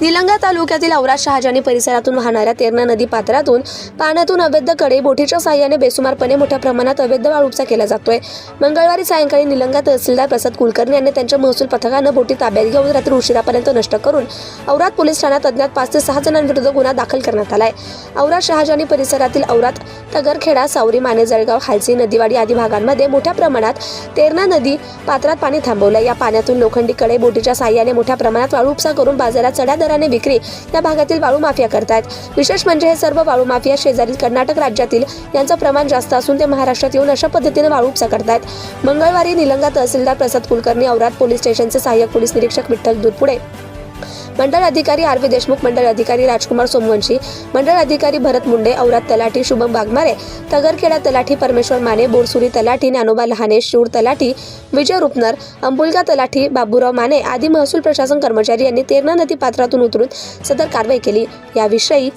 निलंगा तालुक्यातील औरा शहाजानी परिसरातून वाहणाऱ्या तेरणा नदी पात्रातून पाण्यातून अवैधकडे बोटीच्या साह्याने बेसुमारपणे मोठ्या प्रमाणात अवैध वाळूचा केला जातोय. मंगळवारी सायंकाळी निलंगा तहसीलदार प्रसाद कुलकर्णी यांनी त्यांच्या महसूल पथकानं बोटी ताब्यात घेऊन रात्री उशिरापर्यंत नष्ट करून औरात पोलीस ठाण्यात अज्ञात पाच ते सहा जणांविरुद्ध गुन्हा दाखल करण्यात आलाय. औराज शहाजानी परिसरातील औरात तगरखेडा सावरी माने जळगाव हालसी नदीवाडी आदी भागांमध्ये मोठ्या प्रमाणात तेरणा नदी पात्रात पाणी थांबवलं या पाण्यातून लोखंडी कडे बोटीच्या साह्याने मोठ्या प्रमाणात वाळू उपसा करून बाजारात चढ्या दराने विक्री या भागातील वाळू माफिया करतायत. विशेष म्हणजे हे सर्व वाळू माफिया शेजारील कर्नाटक राज्यातील यांचं प्रमाण जास्त असून ते महाराष्ट्रात येऊन अशा पद्धतीने वाळू उपसा करतायत मंगळवारी निलंगा तहसीलदार प्रसाद कुलकर्णी औरात पोलीस स्टेशनचे सहाय्यक पोलीस निरीक्षक विठ्ठल दुरपुडे मंडळ अधिकारी आर व्ही देशमुख मंडळ अधिकारी राजकुमार सोमवंशी मंडळ अधिकारी भरत मुंडे औरात तलाठी शुभम बागमारे तगरखेडा तलाठी परमेश्वर माने बोरसुरी तलाठी ज्ञानोबा लहाने शूर तलाठी विजय रुपनर अंबुलगा तलाठी बाबूराव माने आदी महसूल प्रशासन कर्मचारी यांनी तेरणा नदी पात्रातून उतरून सदर कारवाई केली. याविषयी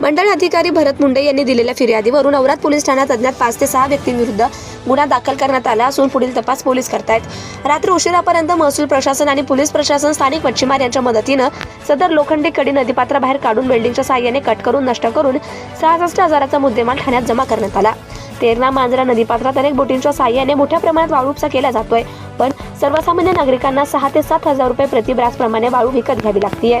मंडळ अधिकारी भरत मुंडे यांनी दिलेल्या फिर्यादीवरून औरात पोलीस ठाण्यात अज्ञात पाच ते सहा व्यक्तींविरुद्ध गुन्हा दाखल करण्यात आला असून पुढील तपास पोलीस करतायत. रात्री उशिरापर्यंत महसूल प्रशासन आणि पोलीस प्रशासन स्थानिक मच्छीमार यांच्या मदतीनं सदर लोखंडी कडी नदीपात्राबाहेर काढून वेल्डिंगच्या सहाय्याने कट करून नष्ट करून सहासष्ट हजाराचा मुद्देमाल ठाण्यात जमा करण्यात आला. तेरणा मांजरा नदीपात्रात अनेक बोटींच्या सहाय्याने मोठ्या प्रमाणात वाळू उपसा केला जातोय. पण सर्वसामान्य नागरिकांना सहा ते सात हजार रुपये प्रति वाळू विकत घ्यावी लागतीये.